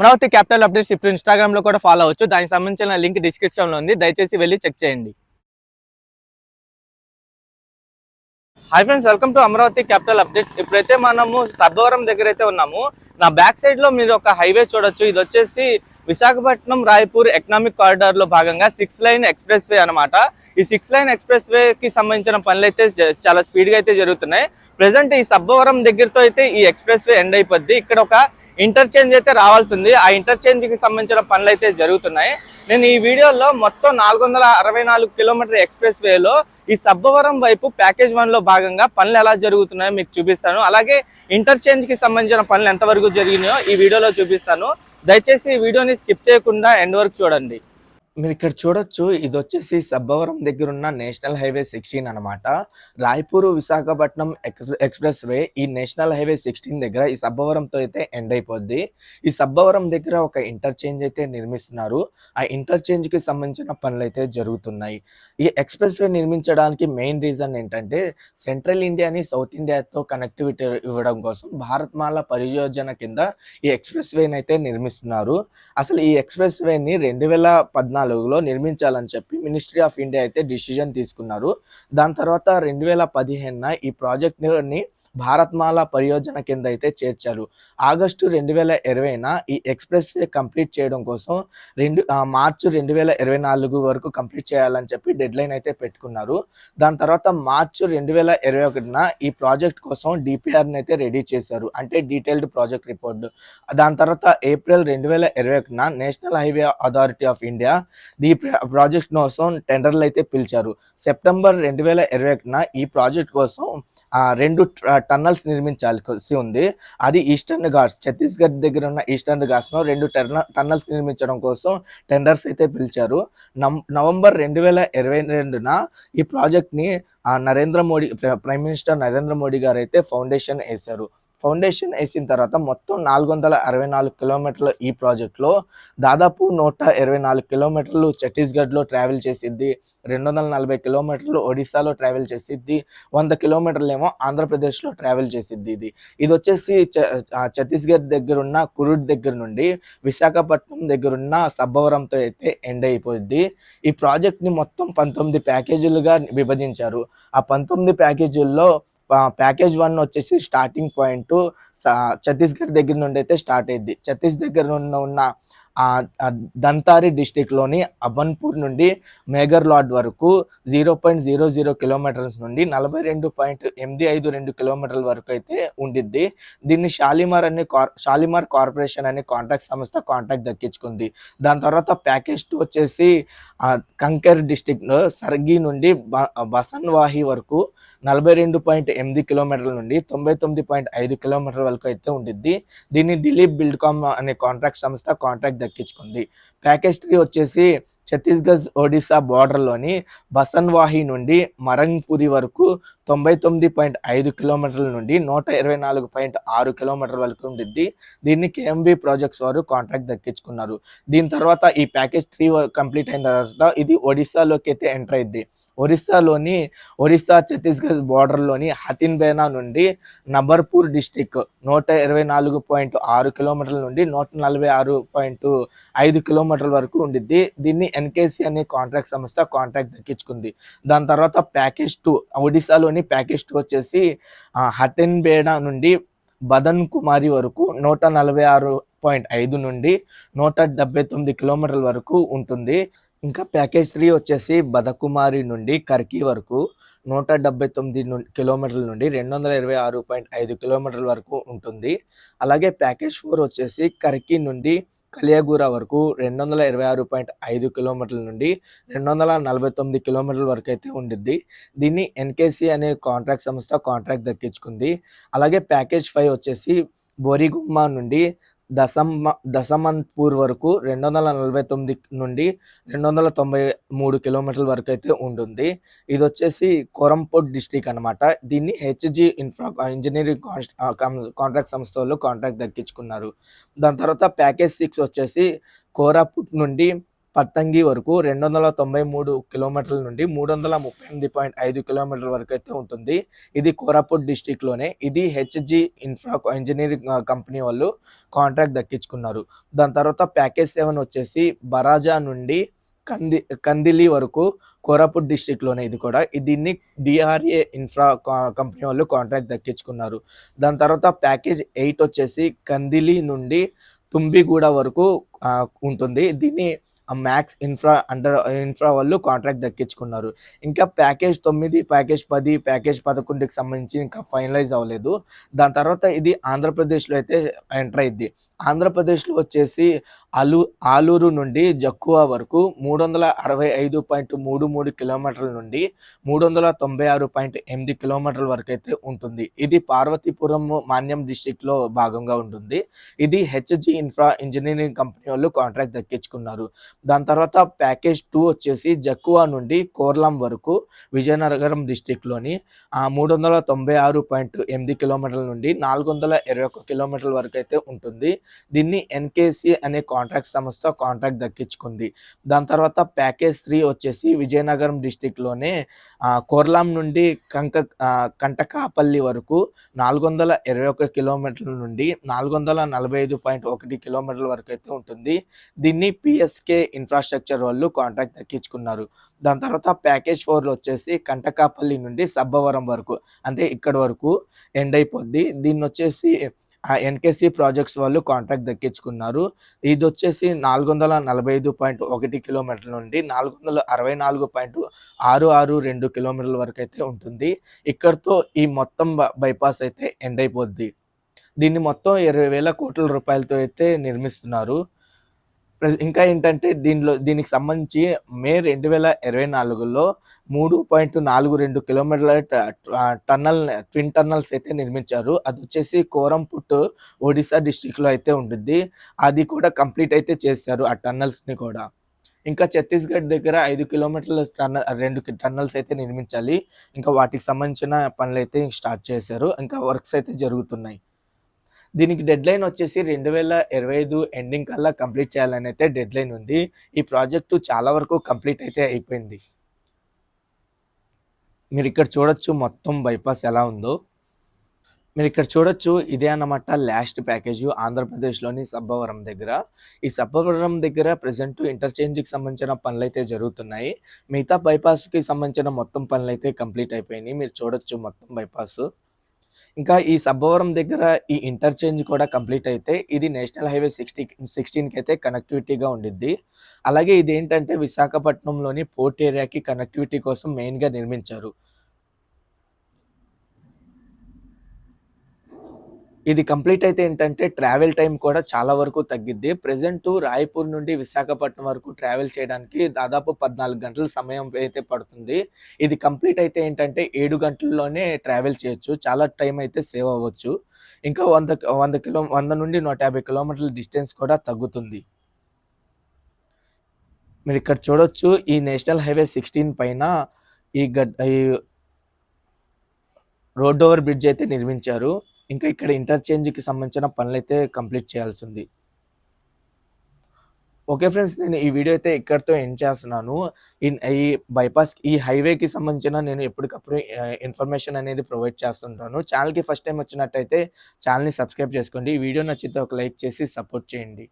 Amaravati capital updates ఇప్పుడు ఇన్స్టాగ్రామ్లో కూడా ఫాలో అవ్వచ్చు. దానికి సంబంధించిన లింక్ డిస్క్రిప్షన్లో ఉంది. దయచేసి వెళ్ళి చెక్ చేయండి. Hi friends welcome to Amaravati capital updates. ఇప్పుడైతే మనము సబ్బవరం దగ్గర అయితే ఉన్నాము. నా బ్యాక్ సైడ్లో మీరు ఒక హైవే చూడొచ్చు. ఇది వచ్చేసి విశాఖపట్నం రాయపూర్ ఎకనామిక్ కారిడార్లో భాగంగా సిక్స్ లైన్ ఎక్స్ప్రెస్ వే అనమాట ఈ సిక్స్ లైన్ ఎక్స్ప్రెస్ వే కి సంబంధించిన పనులు అయితే చాలా స్పీడ్గా అయితే జరుగుతున్నాయి. ప్రెసెంట్ ఈ సబ్బవరం దగ్గరతో అయితే ఈ ఎక్స్ప్రెస్ వే ఎండ్ అయిపోద్ది. ఇక్కడ ఒక ఇంటర్చేంజ్ అయితే రావాల్సింది. ఆ ఇంటర్చేంజ్కి సంబంధించిన పనులు అయితే జరుగుతున్నాయి. నేను ఈ వీడియోలో మొత్తం నాలుగు వందల అరవై నాలుగు కిలోమీటర్ ఎక్స్ప్రెస్ వేలో ఈ సబ్బవరం వైపు ప్యాకేజ్ వన్లో భాగంగా పనులు ఎలా జరుగుతున్నాయో మీకు చూపిస్తాను. అలాగే ఇంటర్చేంజ్కి సంబంధించిన పనులు ఎంతవరకు జరిగినాయో ఈ వీడియోలో చూపిస్తాను. దయచేసి ఈ వీడియోని స్కిప్ చేయకుండా ఎండ్ వరకు చూడండి. మీరు ఇక్కడ చూడొచ్చు ఇది వచ్చేసి సబ్బవరం దగ్గర ఉన్న నేషనల్ హైవే సిక్స్టీన్ అనమాట. Raipur Visakhapatnam ex expressway ఈ నేషనల్ హైవే సిక్స్టీన్ దగ్గర ఈ సబ్బవరంతో అయితే ఎండ్ అయిపోద్ది. ఈ సబ్బవరం దగ్గర ఒక ఇంటర్చేంజ్ అయితే నిర్మిస్తున్నారు. ఆ ఇంటర్చేంజ్కి సంబంధించిన పనులు అయితే జరుగుతున్నాయి. ఈ ఎక్స్ప్రెస్ వే నిర్మించడానికి మెయిన్ రీజన్ ఏంటంటే సెంట్రల్ ఇండియాని సౌత్ ఇండియాతో కనెక్టివిటీ ఇవ్వడం కోసం భారత్మాల పరియోజన కింద ఈ ఎక్స్ప్రెస్ వేని అయితే నిర్మిస్తున్నారు. అసలు ఈ ఎక్స్ప్రెస్ వేని రెండు వేల పద్నాలుగు నాలుగులో నిర్మించాలని చెప్పి మినిస్ట్రీ ఆఫ్ ఇండియా అయితే డిసిజన్ తీసుకున్నారు. దాని తర్వాత రెండు వేల పదిహేనున ఈ ప్రాజెక్ట్ని భారత్మాల పరియోజన కింద అయితే చేర్చారు. ఆగస్టు రెండు వేల ఇరవైన ఈ ఎక్స్ప్రెస్ కంప్లీట్ చేయడం కోసం రెండు మార్చి రెండు వేల ఇరవై నాలుగు వరకు కంప్లీట్ చేయాలని చెప్పి డెడ్ లైన్ అయితే పెట్టుకున్నారు. దాని తర్వాత మార్చి రెండు వేల ఇరవై ఒకటిన ఈ ప్రాజెక్ట్ కోసం డిపిఆర్ని అయితే రెడీ చేశారు. అంటే డీటెయిల్డ్ ప్రాజెక్ట్ రిపోర్ట్ దాని తర్వాత ఏప్రిల్ రెండు వేల ఇరవై ఒకటిన national highway authority of India ఈ ప్రాజెక్ట్ కోసం టెండర్లు అయితే పిలిచారు. సెప్టెంబర్ రెండు వేల ఇరవై ఒకటిన ఈ ప్రాజెక్ట్ కోసం రెండు ట- టన్నల్స్ నిర్మించాల్సి ఉంది. అది ఈస్టర్న్ ఘాట్స్ ఛత్తీస్గఢ్ దగ్గర ఉన్న ఈస్టర్న్ ఘాట్స్లో రెండు టర్న టన్నల్స్ నిర్మించడం కోసం టెండర్స్ అయితే పిలిచారు. నవంబర్ రెండు వేల ఇరవై రెండున ఈ ప్రాజెక్ట్ని నరేంద్ర మోడీ ప్రైమ్ మినిస్టర్ నరేంద్ర మోడీ గారు అయితే ఫౌండేషన్ వేశారు. ఫౌండేషన్ వేసిన తర్వాత మొత్తం నాలుగు వందల అరవై నాలుగు కిలోమీటర్ల ఈ ప్రాజెక్ట్లో దాదాపు నూట ఇరవై నాలుగు కిలోమీటర్లు ఛత్తీస్గఢ్లో ట్రావెల్ చేసిద్ది. రెండు వందల నలభై కిలోమీటర్లు ఒడిశాలో ట్రావెల్ చేసిద్ది. వంద కిలోమీటర్లు ఏమో ఆంధ్రప్రదేశ్లో ట్రావెల్ చేసిద్ది ఇది. ఇది వచ్చేసి చ- ఛత్తీస్గఢ్ దగ్గర ఉన్న కురుడ్ దగ్గర నుండి విశాఖపట్నం దగ్గరున్న సబ్బవరంతో అయితే ఎండ్ అయిపోయింది ఈ ప్రాజెక్ట్ని మొత్తం పంతొమ్మిది ప్యాకేజీలుగా విభజించారు. ఆ పంతొమ్మిది ప్యాకేజీల్లో ప్యాకేజ్ వన్ వచ్చేసి స్టార్టింగ్ పాయింట్ ఛత్తీస్గఢ్ దగ్గర నుండి అయితే స్టార్ట్ అయింది ఛత్తీస్ దగ్గర ఉన్న ఉన్న దంతారి డిస్టిక్లోని అబన్పూర్ నుండి మేఘర్లాడ్ వరకు zero point zero zero kilometres నుండి నలభై రెండు పాయింట్ ఎనిమిది ఐదు రెండు కిలోమీటర్ల వరకు అయితే ఉండిద్ది. దీన్ని షాలిమార్ అనే కార్ షాలిమార్ కార్పొరేషన్ అనే కాంట్రాక్ట్ సంస్థ కాంట్రాక్ట్ దక్కించుకుంది. దాని తర్వాత ప్యాకేజ్ టూ వచ్చేసి కంకర్ కంకెర్ డిస్టిక్ సర్గి నుండి బ- బసన్వాహి వరకు నలభై రెండు పాయింట్ ఎనిమిది కిలోమీటర్ల నుండి తొంభై తొమ్మిది పాయింట్ ఐదు కిలోమీటర్ల వరకు అయితే ఉండిద్ది. దీన్ని దిలీప్ బిల్డ్కామ్ అనే కాంట్రాక్ట్ సంస్థ కాంట్రాక్ట్ దక్కించుకుంది. ప్యాకేజ్ త్రీ వచ్చేసి ఛత్తీస్గఢ్ ఒడిశా బార్డర్లోని బసన్వాహి నుండి మరంగ్పురి వరకు తొంభై తొమ్మిది పాయింట్ ఐదు కిలోమీటర్ల నుండి నూట ఇరవై నాలుగు పాయింట్ ఆరు కిలోమీటర్ల వరకు ఉండిద్ది. దీన్ని కేఎంవి ప్రాజెక్ట్స్ వారు కాంట్రాక్ట్ దక్కించుకున్నారు. దీని తర్వాత ఈ ప్యాకేజ్ త్రీ కంప్లీట్ అయిన తర్వాత ఇది ఒడిశాలోకి అయితే ఎంటర్ అయింది ఒరిస్సాలోని ఒరిస్సా ఛత్తీస్గఢ్ బార్డర్లోని హతిన్బేనా నుండి నబర్పూర్ డిస్టిక్ నూట ఇరవై నాలుగు పాయింట్ ఆరు కిలోమీటర్ల నుండి నూట నలభై ఆరు పాయింట్ ఐదు కిలోమీటర్ల వరకు ఉండిద్ది. దీన్ని ఎన్కేసీ అనే కాంట్రాక్ట్ సంస్థ కాంట్రాక్ట్ దక్కించుకుంది. దాని తర్వాత ప్యాకేజ్ టూ ఒడిశాలోని ప్యాకేజ్ టూ వచ్చేసి హతిన్బేనా నుండి బదన్ కుమారి వరకు నూట నలభై ఆరు పాయింట్ ఐదు నుండి నూట డెబ్బై తొమ్మిది కిలోమీటర్ల వరకు ఉంటుంది. ఇంకా ప్యాకేజ్ త్రీ వచ్చేసి బదకుమారి నుండి కర్కీ వరకు నూట డెబ్బై తొమ్మిది ను- కిలోమీటర్ల నుండి రెండు వందల ఇరవై ఆరు పాయింట్ ఐదు కిలోమీటర్ల వరకు ఉంటుంది. అలాగే ప్యాకేజ్ ఫోర్ వచ్చేసి కర్కీ నుండి కలియాగూర వరకు రెండు వందల ఇరవై ఆరు పాయింట్ ఐదు కిలోమీటర్ల నుండి రెండు వందల నలభై తొమ్మిది కిలోమీటర్ల వరకు అయితే ఉండిద్ది. దీన్ని ఎన్కేసీ అనే కాంట్రాక్ట్ సంస్థ కాంట్రాక్ట్ దక్కించుకుంది. అలాగే ప్యాకేజ్ ఫైవ్ వచ్చేసి బోరిగుమ్మ నుండి దశమ దశమంత్పూర్ వరకు రెండు వందల నలభై తొమ్మిది నుండి రెండు వందల తొంభై మూడు కిలోమీటర్ల వరకు అయితే ఉంటుంది. ఇది వచ్చేసి కోరంపోట్ డిస్టిక్ అనమాట దీన్ని హెచ్జి ఇన్ఫ్రా ఇంజనీరింగ్ కాంట్రాక్ట్ సంస్థ వాళ్ళు కాంట్రాక్ట్ దక్కించుకున్నారు. దాని తర్వాత ప్యాకేజ్ సిక్స్ వచ్చేసి కోరాపుట్ నుండి పత్తంగి వరకు రెండు వందల తొంభై మూడు కిలోమీటర్ల నుండి మూడు వందల ముప్పై ఎనిమిది పాయింట్ ఐదు కిలోమీటర్ల వరకు అయితే ఉంటుంది. ఇది కోరాపుట్ డిస్టిక్లోనే ఇది హెచ్జి ఇన్ఫ్రా ఇంజనీరింగ్ కంపెనీ వాళ్ళు కాంట్రాక్ట్ దక్కించుకున్నారు. దాని తర్వాత ప్యాకేజ్ సెవెన్ వచ్చేసి బరాజా నుండి కంది కందిలి వరకు కోరాపుట్ డిస్టిక్లోనే ఇది కూడా. దీన్ని డిఆర్ఏ ఇన్ఫ్రా కంపెనీ వాళ్ళు కాంట్రాక్ట్ దక్కించుకున్నారు. దాని తర్వాత ప్యాకేజ్ ఎయిట్ వచ్చేసి కందిలి నుండి తుంబిగూడ వరకు ఉంటుంది. దీన్ని మ్యాక్స్ ఇన్ఫ్రా అండర్ ఇన్ఫ్రా వాళ్ళు కాంట్రాక్ట్ దక్కించుకున్నారు. ఇంకా ప్యాకేజ్ తొమ్మిది ప్యాకేజ్ పది ప్యాకేజ్ పదకొండుకి సంబంధించి ఇంకా ఫైనలైజ్ అవ్వలేదు. దాని తర్వాత ఇది ఆంధ్రప్రదేశ్లో అయితే ఎంటర్ అయింది ఆంధ్రప్రదేశ్లో వచ్చేసి అలు ఆలూరు నుండి జక్కువ వరకు మూడు వందల అరవై ఐదు పాయింట్ మూడు మూడు కిలోమీటర్ల నుండి మూడు వందల తొంభై ఆరు పాయింట్ ఎనిమిది కిలోమీటర్ల వరకు అయితే ఉంటుంది. ఇది పార్వతీపురం మాన్యం డిస్టిక్లో భాగంగా ఉంటుంది. ఇది హెచ్జి ఇన్ఫ్రా ఇంజనీరింగ్ కంపెనీ వాళ్ళు కాంట్రాక్ట్ దక్కించుకున్నారు. దాని తర్వాత ప్యాకేజ్ టూ వచ్చేసి జక్కువ నుండి కోర్లాం వరకు విజయనగరం డిస్టిక్లోని మూడు వందల తొంభై ఆరు పాయింట్ ఎనిమిది కిలోమీటర్ల నుండి నాలుగు వందల ఇరవై ఒక్క కిలోమీటర్ల వరకు అయితే ఉంటుంది. దీన్ని ఎన్కేసి అనే కాంట్రాక్ట్ సంస్థ కాంట్రాక్ట్ దక్కించుకుంది. దాని తర్వాత ప్యాకేజ్ త్రీ వచ్చేసి విజయనగరం డిస్టిక్లోనే కోర్లాం నుండి కంక కంటకాపల్లి వరకు నాలుగు వందల ఇరవై ఒక కిలోమీటర్ల నుండి నాలుగు వందల నలభై ఐదు పాయింట్ ఒకటి కిలోమీటర్ల వరకు అయితే ఉంటుంది. దీన్ని పిఎస్కే ఇన్ఫ్రాస్ట్రక్చర్ వాళ్ళు కాంట్రాక్ట్ దక్కించుకున్నారు. దాని తర్వాత ప్యాకేజ్ ఫోర్లో వచ్చేసి కంటకాపల్లి నుండి సబ్బవరం వరకు అంటే ఇక్కడ వరకు ఎండ్ అయిపోద్ది. దీన్ని వచ్చేసి ఆ ఎన్కేసి ప్రాజెక్ట్స్ వాళ్ళు కాంట్రాక్ట్ దక్కించుకున్నారు. ఇది వచ్చేసి నాలుగు వందల నలభై ఐదు పాయింట్ ఒకటి కిలోమీటర్ల నుండి నాలుగు వందల అరవై నాలుగు పాయింట్ ఆరు ఆరు రెండు కిలోమీటర్ల వరకు అయితే ఉంటుంది. ఇక్కడతో ఈ మొత్తం బైపాస్ అయితే ఎండ్ అయిపోద్ది. దీన్ని మొత్తం ఇరవై వేల కోట్ల రూపాయలతో అయితే నిర్మిస్తున్నారు. ఇంకా ఏంటంటే దీనిలో దీనికి సంబంధించి మే రెండు వేల ఇరవై నాలుగులో మూడు పాయింట్ నాలుగు రెండు కిలోమీటర్ల ట- టన్నల్ ట్విన్ టన్నల్స్ అయితే నిర్మించారు. అది వచ్చేసి కోరంపుట్ ఒడిశా డిస్టిక్లో అయితే ఉంటుంది అది కూడా కంప్లీట్ అయితే చేశారు ఆ టన్నల్స్ని కూడా. ఇంకా ఛత్తీస్గఢ్ దగ్గర ఐదు కిలోమీటర్ల టన్నల్ రెండు టన్నల్స్ అయితే నిర్మించాలి. ఇంకా వాటికి సంబంధించిన పనులు అయితే స్టార్ట్ చేశారు. ఇంకా వర్క్స్ అయితే జరుగుతున్నాయి. దీనికి డెడ్ లైన్ వచ్చేసి రెండు వేల ఇరవై ఐదు ఎండింగ్ కల్లా కంప్లీట్ చేయాలని అయితే డెడ్ లైన్ ఉంది. ఈ ప్రాజెక్టు చాలా వరకు కంప్లీట్ అయితే అయిపోయింది. మీరు ఇక్కడ చూడొచ్చు మొత్తం బైపాస్ ఎలా ఉందో. మీరు ఇక్కడ చూడొచ్చు ఇదే అన్నమాట లాస్ట్ ప్యాకేజ్ ఆంధ్రప్రదేశ్లోని సబ్బవరం దగ్గర. ఈ సబ్బవరం దగ్గర ప్రజెంట్ ఇంటర్చేంజ్కి సంబంధించిన పనులు అయితే జరుగుతున్నాయి. మిగతా బైపాస్కి సంబంధించిన మొత్తం పనులు అయితే కంప్లీట్ అయిపోయినాయి. మీరు చూడొచ్చు మొత్తం బైపాస్ ఇంకా ఈ సబ్బవరం దగ్గర ఈ ఇంటర్చేంజ్ కూడా కంప్లీట్ అయితే ఇది నేషనల్ హైవే సిక్స్టీ సిక్స్టీన్కి అయితే కనెక్టివిటీగా ఉండిద్ది. అలాగే ఇది ఏంటంటే విశాఖపట్నంలోని పోర్ట్ ఏరియాకి కనెక్టివిటీ కోసం మెయిన్గా నిర్మించారు. ఇది కంప్లీట్ అయితే ఏంటంటే ట్రావెల్ టైం కూడా చాలా వరకు తగ్గిద్ది. ప్రజెంట్ రాయపూర్ నుండి విశాఖపట్నం వరకు ట్రావెల్ చేయడానికి దాదాపు పద్నాలుగు గంటల సమయం అయితే పడుతుంది. ఇది కంప్లీట్ అయితే ఏంటంటే ఏడు గంటల్లోనే ట్రావెల్ చేయొచ్చు. చాలా టైం అయితే సేవ్ అవ్వచ్చు. ఇంకా వంద వంద కిలో వంద నుండి నూట యాభై కిలోమీటర్ల డిస్టెన్స్ కూడా తగ్గుతుంది. మీరు ఇక్కడ చూడొచ్చు ఈ నేషనల్ హైవే సిక్స్టీన్ పైన ఈ గడ్ ఈ రోడ్ ఓవర్ బ్రిడ్జ్ అయితే నిర్మించారు. ఇంకా ఇక్కడ ఇంటర్చేంజ్కి సంబంధించిన పనులైతే కంప్లీట్ చేయాల్సి ఉంది ఓకే ఫ్రెండ్స్ నేను ఈ వీడియో అయితే ఇక్కడితో ఎండ్ చేస్తున్నాను. ఇన్ ఈ బైపాస్ ఈ హైవేకి సంబంధించిన నేను ఎప్పటికప్పుడు ఇన్ఫర్మేషన్ అనేది ప్రొవైడ్ చేస్తుంటాను. ఛానల్కి ఫస్ట్ టైం వచ్చినట్టయితే ఛానల్ని సబ్స్క్రైబ్ చేసుకోండి. ఈ వీడియో నచ్చితే ఒక లైక్ చేసి సపోర్ట్ చేయండి.